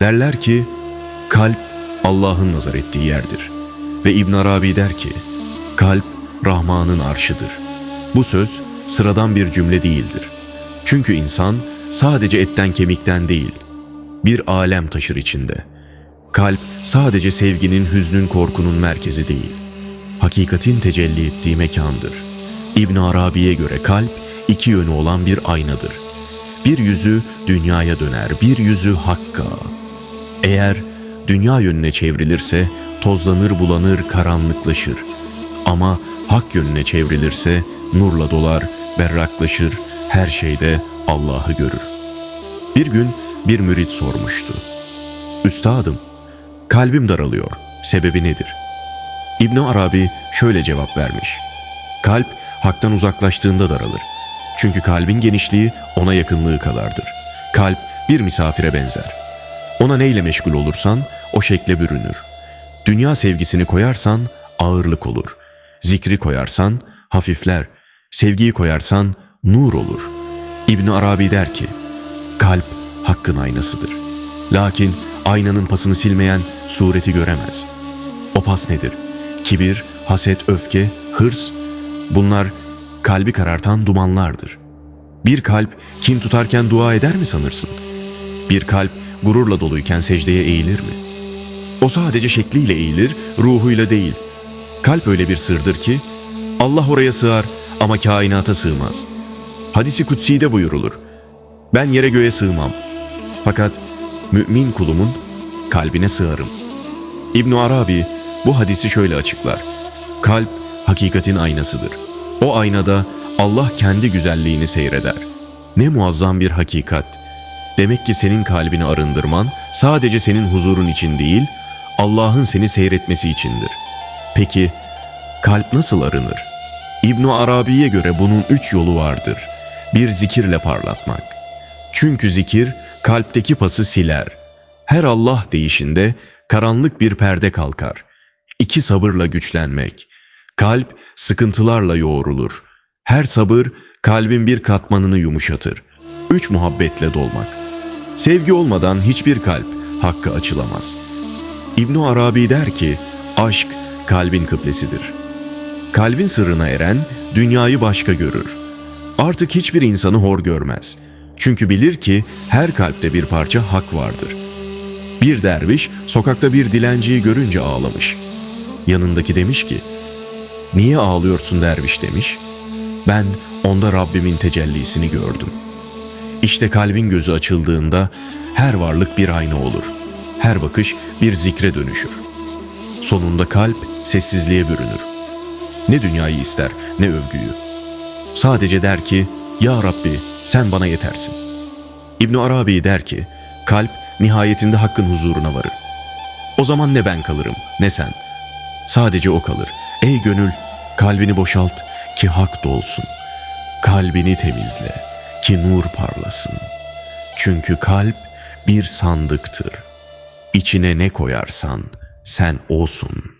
Derler ki kalp Allah'ın nazar ettiği yerdir. Ve İbn Arabi der ki kalp Rahman'ın arşıdır. Bu söz sıradan bir cümle değildir. Çünkü insan sadece etten kemikten değil, bir alem taşır içinde. Kalp sadece sevginin, hüznün, korkunun merkezi değil. Hakikatin tecelli ettiği mekandır. İbn Arabi'ye göre kalp iki yönü olan bir aynadır. Bir yüzü dünyaya döner, bir yüzü hakka. Eğer dünya yönüne çevrilirse tozlanır, bulanır, karanlıklaşır. Ama hak yönüne çevrilirse nurla dolar, berraklaşır, her şeyde Allah'ı görür. Bir gün bir mürit sormuştu. Üstadım, kalbim daralıyor. Sebebi nedir? İbn Arabi şöyle cevap vermiş. Kalp haktan uzaklaştığında daralır. Çünkü kalbin genişliği ona yakınlığı kadardır. Kalp bir misafire benzer. Ona neyle meşgul olursan o şekle bürünür. Dünya sevgisini koyarsan ağırlık olur. Zikri koyarsan hafifler. Sevgiyi koyarsan nur olur. İbn Arabi der ki, kalp hakkın aynasıdır. Lakin aynanın pasını silmeyen sureti göremez. O pas nedir? Kibir, haset, öfke, hırs. Bunlar kalbi karartan dumanlardır. Bir kalp kin tutarken dua eder mi sanırsın? Bir kalp gururla doluyken secdeye eğilir mi? O sadece şekliyle eğilir, ruhuyla değil. Kalp öyle bir sırdır ki Allah oraya sığar ama kainata sığmaz. Hadisi kutsi'de buyurulur. Ben yere göğe sığmam. Fakat mümin kulumun kalbine sığarım. İbn Arabi bu hadisi şöyle açıklar. Kalp hakikatin aynasıdır. O aynada Allah kendi güzelliğini seyreder. Ne muazzam bir hakikat. Demek ki senin kalbini arındırman sadece senin huzurun için değil, Allah'ın seni seyretmesi içindir. Peki kalp nasıl arınır? İbn Arabi'ye göre bunun üç yolu vardır. Bir zikirle parlatmak. Çünkü zikir kalpteki pası siler. Her Allah deyişinde karanlık bir perde kalkar. İki sabırla güçlenmek. Kalp sıkıntılarla yoğrulur. Her sabır kalbin bir katmanını yumuşatır. Üç muhabbetle dolmak. Sevgi olmadan hiçbir kalp hakkı açılamaz. İbn Arabi der ki, aşk kalbin kıblesidir. Kalbin sırrına eren dünyayı başka görür. Artık hiçbir insanı hor görmez. Çünkü bilir ki her kalpte bir parça hak vardır. Bir derviş sokakta bir dilenciyi görünce ağlamış. Yanındaki demiş ki, Niye ağlıyorsun derviş demiş. Ben onda Rabbimin tecellisini gördüm. İşte kalbin gözü açıldığında her varlık bir ayna olur. Her bakış bir zikre dönüşür. Sonunda kalp sessizliğe bürünür. Ne dünyayı ister ne övgüyü. Sadece der ki, Ya Rabbi sen bana yetersin. İbn Arabi der ki, kalp nihayetinde hakkın huzuruna varır. O zaman ne ben kalırım ne sen. Sadece o kalır. Ey gönül kalbini boşalt ki hak dolsun. Kalbini temizle ki nur parlasın. Çünkü kalp bir sandıktır. İçine ne koyarsan sen olsun.''